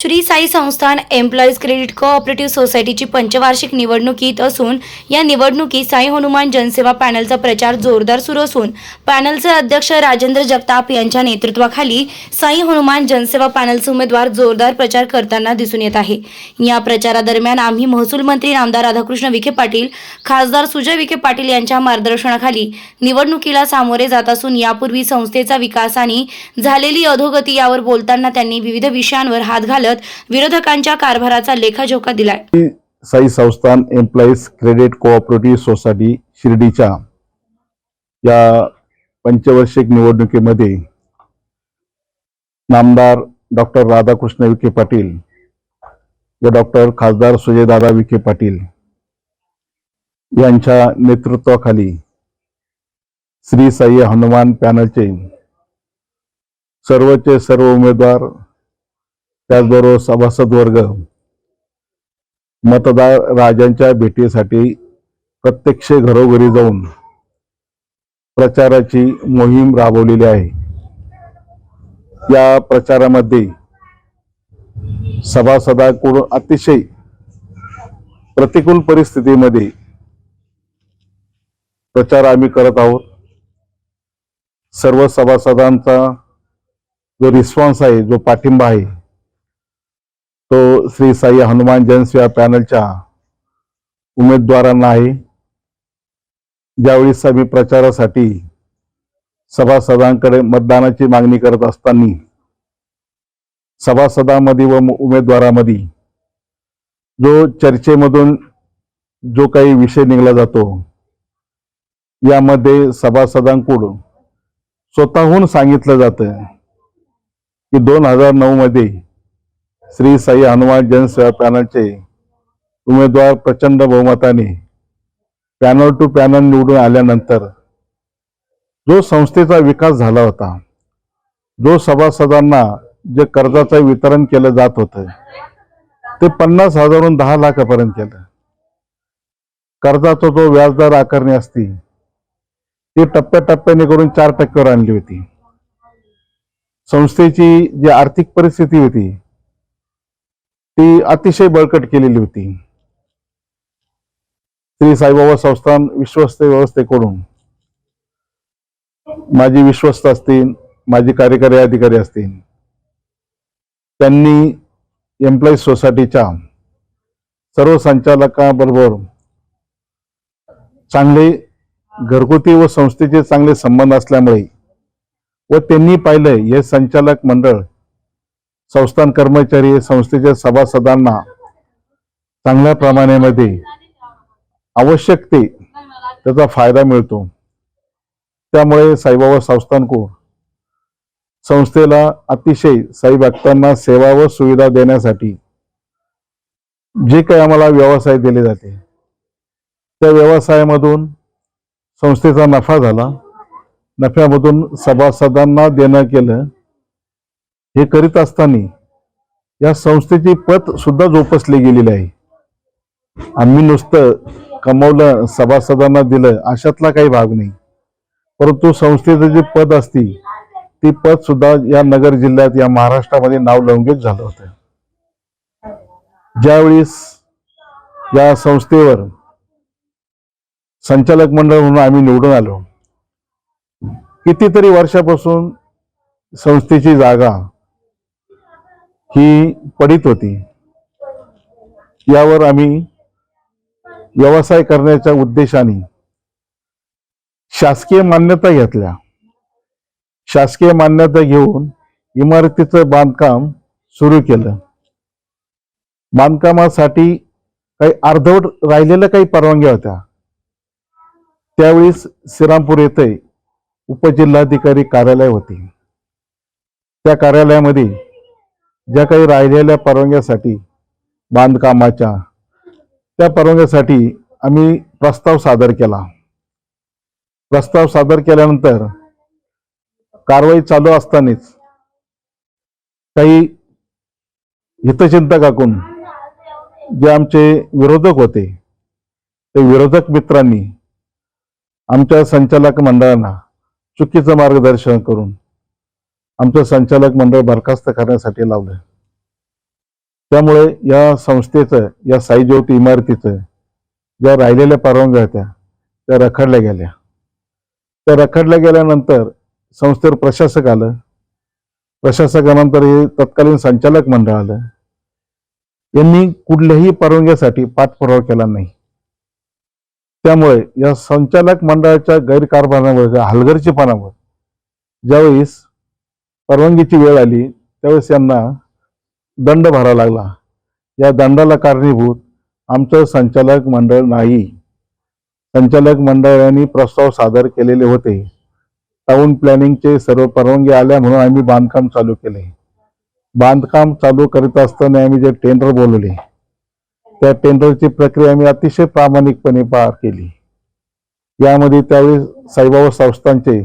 Shri Sai Sansthan employees credit cooperative सोसायटीची पंचवार्षिक निवडणुकीत असून या निवडणुकीत साई हनुमान जनसेवा पॅनलचा प्रचार जोरदार सुरू असून पॅनलचे अध्यक्ष राजेंद्र जगताप यांच्या नेतृत्वाखाली साई हनुमान जनसेवा पॅनलचे उमेदवार जोरदार प्रचार करताना दिसून येत आहे. या प्रचारादरम्यान आम्ही महसूल मंत्री नामदार राधाकृष्ण विखे पाटील खासदार सुजय विखे पाटील यांच्या मार्गदर्शनाखाली निवडणुकीला सामोरे जात असून यापूर्वी संस्थेचा विकास आणि झालेली अधोगती यावर बोलताना त्यांनी विविध विषयांवर हात घालत विरोधकांच्या कारभाराचा लेखाजोखा दिलाय. Sai Sansthan employees credit cooperative society शिर्डीच्या या पंचवार्षिक निवडणुकीमध्ये नामदार डॉक्टर राधाकृष्ण विखे पाटील व डॉक्टर खासदार सुजयदादा विखे पाटील यांच्या नेतृत्वाखाली श्री साई हनुमान पॅनलचे सर्वचे सर्व उमेदवार त्याचबरोबर सभासद वर्ग मतदार राजांच्या भेटीसाठी प्रत्यक्ष घरोघरी जाऊन प्रचाराची मोहीम राबवलेली आहे. या प्रचारामध्ये सभासदाकडून अतिशय प्रतिकूल परिस्थितीमध्ये प्रचार आम्ही करत आहोत. सर्व सभासदांचा जो रिस्पॉन्स आहे जो पाठिंबा आहे तो श्री साई हनुमान जनसेवा पॅनलच्या उमेदवारांना आहे ज्यावेळेस आम्ही प्रचारासाठी सभासदांकडे मतदानाची मागणी करत असताना सभासदांमध्ये व उमेदवारामध्ये जो चर्चेमधून जो काही विषय निघला जातो यामध्ये सभासदांकडून स्वतःहून सांगितलं जातं की दोन हजार नऊ मध्ये श्री साई हनुमान जनसेवा पॅनलचे उमेदवार प्रचंड बहुमताने पॅनल टू पॅनल निवडून आल्यानंतर जो संस्थेचा विकास झाला होता जो सभासदांना जे कर्जाचं वितरण केलं जात होतं ते पन्नास हजारून दहा लाखापर्यंत केलं. कर्जाचा जो व्याजदर आकारणी असती ती टप्प्याटप्प्याने करून चार टक्क्यावर आणली होती. संस्थेची जी आर्थिक परिस्थिती होती ती अतिशय बळकट केलेली होती. श्री साईबाबा संस्थान विश्वस्त व्यवस्थेकडून माझी विश्वस्त असतील माझे कार्यकारी अधिकारी असतील त्यांनी एम्प्लॉईज सोसायटीच्या सर्व संचालकाबरोबर चांगले घरगुती व संस्थेचे चांगले संबंध असल्यामुळे व त्यांनी पाहिलं हे संचालक मंडळ संस्थान कर्मचारी संस्थेच्या सभासदांना चांगल्या प्रमाणामध्ये आवश्यक ते त्याचा फायदा मिळतो. त्यामुळे साईबाबा संस्थान संस्थानको संस्थेला अतिशय साई भक्तांना सेवा व सुविधा देण्यासाठी जे काही आम्हाला व्यवसाय दिले जाते त्या व्यवसायामधून संस्थेचा नफा झाला. नफ्यामधून सभासदांना देणं केलं. हे करीत असताना या संस्थेची पत सुद्धा जोपासली गेलेली आहे. आम्ही नुसतं कमवलं सभासदांना दिलं अशातला काही भाग नाही. परंतु संस्थेचं जे पद असती ती पद सुद्धा या नगर जिल्ह्यात या महाराष्ट्रामध्ये नाव लौंगिक झालं होतं. ज्यावेळेस या संस्थेवर संचालक मंडळ म्हणून आम्ही निवडून आलो कितीतरी वर्षापासून संस्थेची जागा ही पडित होती. यावर आम्ही व्यवसाय करण्याच्या उद्देशाने शासकीय मान्यता घेतल्या. शासकीय मान्यता घेऊन इमारतीचं बांधकाम सुरू केलं. बांधकामासाठी काही अर्धवट राहिलेल्या काही परवानग्या होत्या. त्यावेळेस श्रीरामपूर येथे उपजिल्हाधिकारी कार्यालय होते. त्या कार्यालयामध्ये ज्या काही राहिलेल्या परवानग्यासाठी बांधकामाच्या त्या परवानग्यासाठी आम्ही प्रस्ताव सादर केला. प्रस्ताव सादर केल्यानंतर कारवाई चालू असतानाच काही हितचिंतकाकून जे आमचे विरोधक होते ते विरोधक मित्रांनी आमच्या संचालक मंडळांना चुकीचं मार्गदर्शन करून आमचं संचालक मंडळ बरखास्त करण्यासाठी लावलं त्यामुळे या संस्थेचं या साईज्योती इमारतीचं ज्या राहिलेल्या परवानग्या होत्या त्या रखडल्या गेल्या. त्या रखडल्या गेल्यानंतर संस्थेवर प्रशासक आलं. प्रशासकानंतर हे तत्कालीन संचालक मंडळ आलं. यांनी कुठल्याही परवानग्यासाठी पाठपुरावा केला नाही. त्यामुळे या संचालक मंडळाच्या गैरकारभारामुळे हलगर्जीपणामुळे ज्यावेळेस परवानगीची वेळ आली त्यावेळेस यांना दंड भरावा लागला. या दंडाला कारणीभूत आमचं संचालक मंडळ नाही. संचालक मंडळाने प्रस्ताव सादर केलेले होते. टाऊन प्लॅनिंगचे सर्व परवानगी आल्या म्हणून आम्ही बांधकाम चालू केले. बांधकाम चालू करीत असताना आम्ही जे टेंडर बोलवले त्या टेंडरची प्रक्रिया आम्ही अतिशय प्रामाणिकपणे पार केली. यामध्ये त्यावेळी साईबाबा संस्थांचे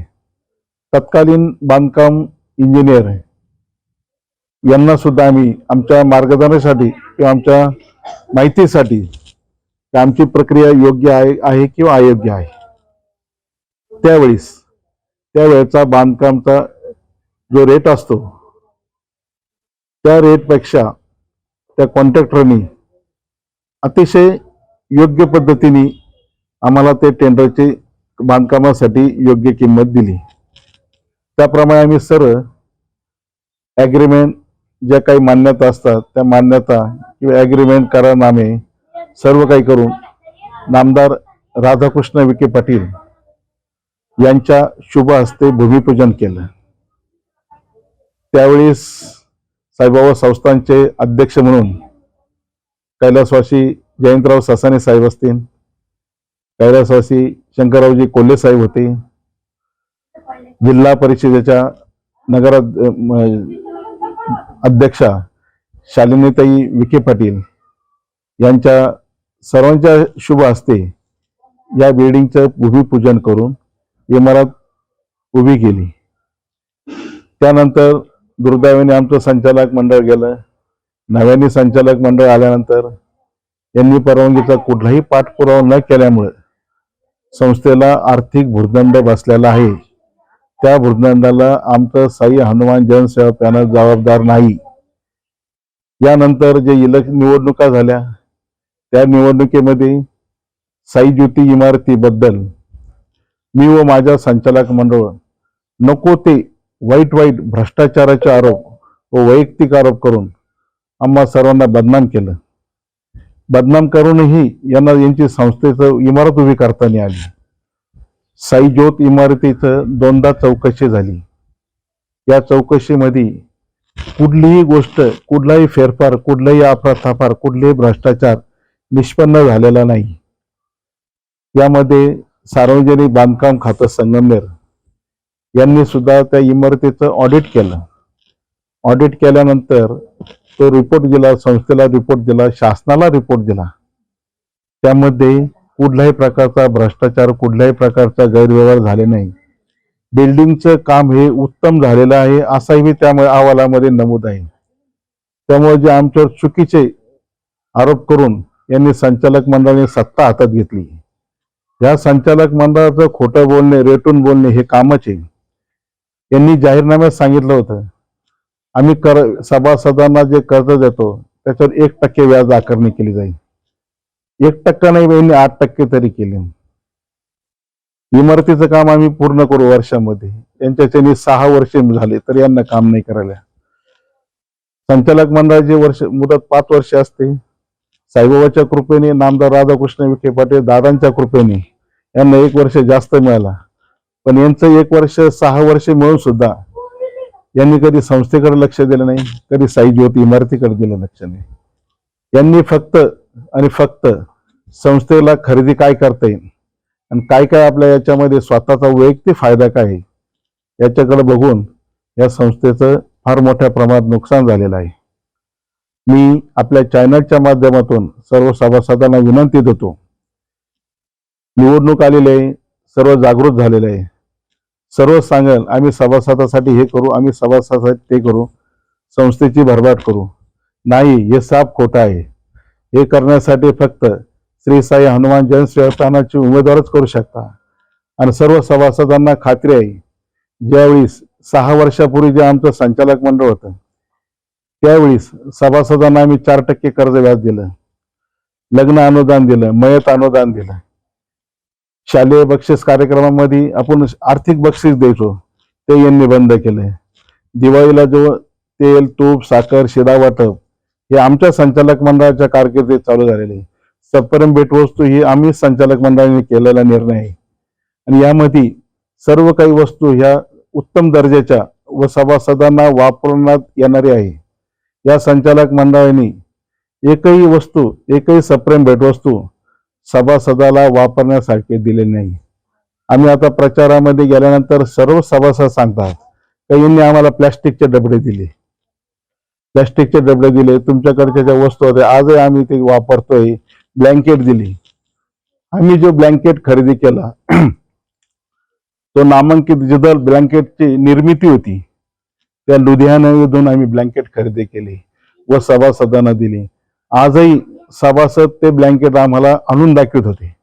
तत्कालीन बांधकाम इंजिनियर यांना सुद्धा आम्ही आमच्या मार्गदर्शनासाठी किंवा आमच्या माहितीसाठी आमची प्रक्रिया योग्य आहे आहे किंवा अयोग्य आहे. त्यावेळेस त्यावेळेचा बांधकामचा जो रेट असतो त्या रेटपेक्षा त्या कॉन्ट्रॅक्टरनी अतिशय योग्य पद्धतीने आम्हाला ते टेंडरची बांधकामासाठी योग्य किंमत दिली. त्याप्रमाणे आम्ही सर्व ॲग्रीमेंट ज्या काही मान्यता असतात त्या मान्यता किंवा ॲग्रीमेंट करारनामे सर्व काही करून नामदार राधाकृष्ण विखे पाटील यांच्या शुभ हस्ते भूमिपूजन केलं. त्यावेळेस साईबाबा संस्थांचे अध्यक्ष म्हणून कैलासवासी जयंतराव ससाने साहेब असतील कैलासवासी शंकररावजी कोल्हे साहेब होते जिल्हा परिषदेच्या नगर अध्यक्षा शालिनीताई विखे पाटील यांच्या सर्वांच्या शुभ हस्ते या बिल्डिंगचं भूमिपूजन करून इमारत उभी केली. त्यानंतर दुर्दैवाने आमचं संचालक मंडळ गेलं. नव्याने संचालक मंडळ आल्यानंतर यांनी परवानगीचा कुठलाही पाठपुरावा न केल्यामुळे संस्थेला आर्थिक भुर्दंड बसलेला आहे. त्या भुर्दंडाला आमचं साई हनुमान जनसेवा पॅनल जबाबदार नाही. यानंतर जे इलेक्श निवडणुका झाल्या त्या निवडणुकीमध्ये साई ज्योती इमारतीबद्दल मी व माझ्या संचालक मंडळ नको ते वाईट वाईट भ्रष्टाचाराचे आरोप व वैयक्तिक आरोप करून आम्हा सर्वांना बदनाम केलं. बदनाम करूनही यांना यांची संस्थेचं इमारत उभी करताना आली. साईज्योत इमारतीचं दोनदा चौकशी झाली. या चौकशीमध्ये कुठलीही गोष्ट कुठलाही फेरफार कुठलाही अफराथाफार कुठलेही भ्रष्टाचार निष्पन्न झालेला नाही. यामध्ये सार्वजनिक बांधकाम खातं संगमनेर यांनी सुद्धा त्या इमारतीचं ऑडिट केलं. ऑडिट केल्यानंतर तो रिपोर्ट दिला संस्थेला रिपोर्ट दिला शासनाला रिपोर्ट दिला. त्यामध्ये कुठल्याही प्रकारचा भ्रष्टाचार कुठल्याही प्रकारचा गैरव्यवहार झाले नाही. बिल्डिंगचं काम हे उत्तम झालेलं आहे असाही त्यामुळे अहवालामध्ये नमूद आहे. त्यामुळे जे आमच्यावर चुकीचे आरोप करून यांनी संचालक मंडळाने सत्ता हातात घेतली. या संचालक मंडळाचं खोटं बोलणे रेटून बोलणे हे कामच आहे. यांनी जाहीरनाम्यात सांगितलं होतं आम्ही कर सभासदांना जे कर्ज देतो त्याच्यावर एक टक्के व्याज आकारणी केली जाईल. एक टक्का नाही बहिणी आठ टक्के तरी केले. इमारतीचं काम आम्ही पूर्ण करू वर्षामध्ये. यांच्याच्याने सहा वर्षे झाले तर यांना काम नाही करायला. संचालक मंडळाची वर्ष मुदत पाच वर्ष असते साईबाबाच्या कृपेने नामदार राधाकृष्ण विखे पाटील दादांच्या कृपेने यांना एक वर्ष जास्त मिळाला. पण यांचं एक वर्ष सहा वर्ष मिळून सुद्धा यांनी कधी संस्थेकडे लक्ष दिलं नाही कधी साई ज्योती इमारतीकडे दिलं लक्ष नाही. यांनी फक्त आणि फक्त संस्थेला खरेदी काय करता येईल? आणि काय काय आपल्या याच्यामध्ये स्वतःचा वैयक्तिक फायदा काय आहे? याच्याकडे बघून या संस्थेचं फार मोठ्या प्रमाणात नुकसान झालेलं आहे. मी आपल्या चॅनलच्या माध्यमातून सर्व सभासदांना विनंती देतो. निवडणूक आलेली आहे सर्व जागृत झालेले आहे. सर्व सांगेल आम्ही सभासदासाठी हे करू आम्ही सभासदासाठी ते करू संस्थेची भरभाट करू. नाही हे साप खोटं आहे. हे करण्यासाठी फक्त श्री साई हनुमान जन सेवास्थानाचे उमेदवारच करू शकता. आणि सर्व सभासदांना खात्री आहे ज्यावेळी सहा वर्षापूर्वी जे आमचं संचालक मंडळ होतं त्यावेळीस सभासदांना आम्ही चार टक्के कर्ज व्याज दिलं लग्न अनुदान दिलं मयत अनुदान दिलं. शालेय बक्षीस कार्यक्रमामध्ये आपण आर्थिक बक्षीस द्यायचो ते यांनी बंद केलं. दिवाळीला जो तेल तूप साखर शिदा वाटप हे आमच्या संचालक मंडळाच्या कारकिर्दीत चालू झालेले आहे. सत्परम भेटवस्तू ही आम्ही संचालक मंडळाने केलेला निर्णय आहे. आणि यामध्ये सर्व काही वस्तू ह्या उत्तम दर्जाच्या व सभासदांना वापरण्यात येणारी आहे. या संचालक मंडळाने एकही वस्तू एकही सप्रेम भेटवस्तू सभासदाला वापरण्यासारखे दिले नाही. आम्ही आता प्रचारामध्ये गेल्यानंतर सर्व सभासद सांगतात काहींनी आम्हाला प्लॅस्टिकचे डबडे दिले. प्लॅस्टिकचे डबडे दिले तुमच्याकडच्या ज्या वस्तू होत्या आजही आम्ही ते वापरतोय. ब्लँकेट दिली. आम्ही जो ब्लँकेट खरेदी केला तो नामांकित जिदल ब्लँकेटची निर्मिती होती. त्या लुधियानामधून आम्ही ब्लँकेट खरेदी केली व सभासदांना दिली. आजही सभासद ते ब्लँकेट आम्हाला आणून दाखवत होते.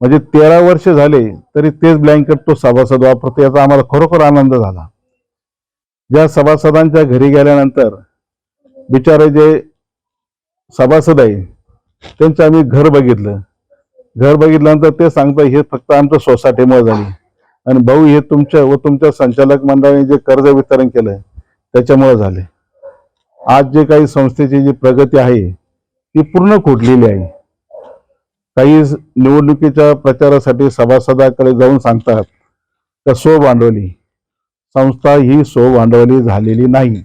म्हणजे तेरा वर्ष झाले तरी तेच ब्लँकेट तो सभासद वापरतो याचा आम्हाला खरोखर आनंद झाला. ज्या सभासदांच्या घरी गेल्यानंतर बिचारे जे सभासद आहे त्यांचं आम्ही घर बघितलं. घर बघितल्यानंतर ते सांगतात हे फक्त आमच्या सोसायटीमुळे झाली. आणि भाऊ हे तुमच्या व तुमच्या संचालक मंडळाने जे कर्ज वितरण केलं त्याच्यामुळे झाले. आज जे काही संस्थेची जी प्रगती आहे ती पूर्ण खोटलेली आहे. काही निवडणुकीच्या प्रचारासाठी सभासदाकडे जाऊन सांगतात का सो भांडवली. संस्था ही सो भांडवली झालेली नाही.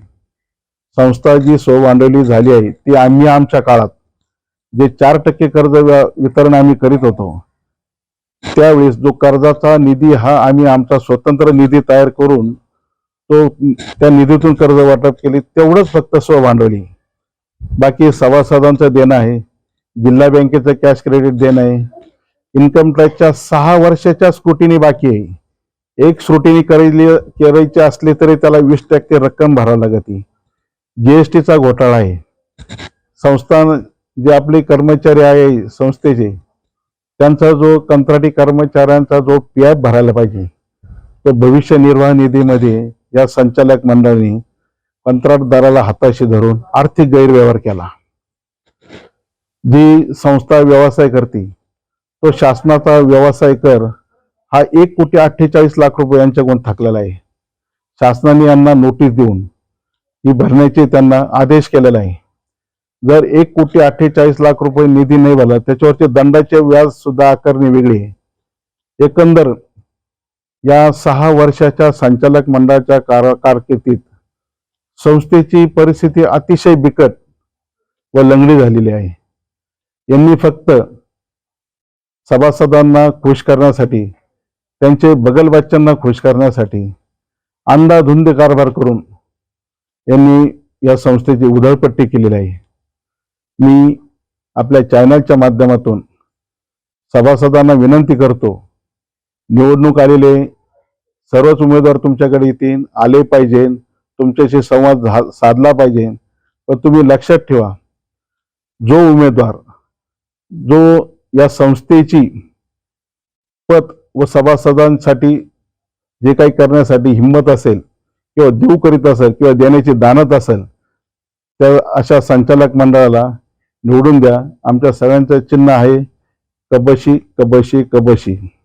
संस्था जी सो झाली आहे ती आम्ही आमच्या काळात जे चार टक्के कर्ज व्या- वितरण आम्ही करीत होतो त्यावेळेस जो कर्जाचा निधी हा आम्ही आमचा स्वतंत्र निधी तयार करून तो त्या निधीतून कर्ज वाटप केले तेवढंच फक्त स्वभांडवली. बाकी सभासदांचं देणं आहे जिल्हा बँकेचं कॅश क्रेडिट देणं आहे इन्कम टॅक्सच्या सहा वर्षाच्या स्क्रुटिनी बाकी आहे. एक स्क्रुटिनी करायली करायची असली तरी त्याला वीस टक्के रक्कम भरावी लागते. जीएसटीचा घोटाळा आहे. संस्थान जे आपले कर्मचारी आहे संस्थेचे त्यांचा जो कंत्राटी कर्मचाऱ्यांचा जो पी एफ भरायला पाहिजे तो भविष्य निर्वाह निधीमध्ये या संचालक मंडळाने कंत्राटदाराला हाताशी धरून आर्थिक गैरव्यवहार केला. जी संस्था व्यवसाय करते तो शासनाचा व्यवसाय कर हा एक कोटी अठ्ठेचाळीस लाख रुपये यांच्याकडून थकलेला आहे. शासनाने यांना नोटीस देऊन ही भरण्याचे त्यांना आदेश केलेला आहे. जर एक कोटी अठ्ठेचाळीस लाख रुपये निधी नाही भरला त्याच्यावरचे दंडाचे व्याज सुद्धा आकारणी वेगळी आहे. एकंदर या सहा वर्षाच्या संचालक मंडळाच्या कार कारकिर्दीत संस्थेची परिस्थिती अतिशय बिकट व लंगडी झालेली आहे. यांनी फक्त सभासदांना खुश करण्यासाठी त्यांचे बगलबच्च्यांना खुश करण्यासाठी अंधाधुंद कारभार करून यांनी या संस्थेची उधळपट्टी केलेली आहे. मी आपल्या चॅनलच्या माध्यमातून सभासदांना विनंती करतो निवडणूक आलेले सर्वच उमेदवार तुमच्याकडे येतील आले पाहिजे तुमच्याशी संवाद झा- साधला पाहिजे. पण तुम्ही लक्षात ठेवा जो उमेदवार जो या संस्थेची पत व सभासदांसाठी जे काही करण्यासाठी हिंमत असेल किंवा देऊ करीत असेल किंवा देण्याची दानत असेल त्या अशा संचालक मंडळाला निवडून द्या. आमच्या सगळ्यांचं चिन्ह आहे कबशी कबशी कबशी.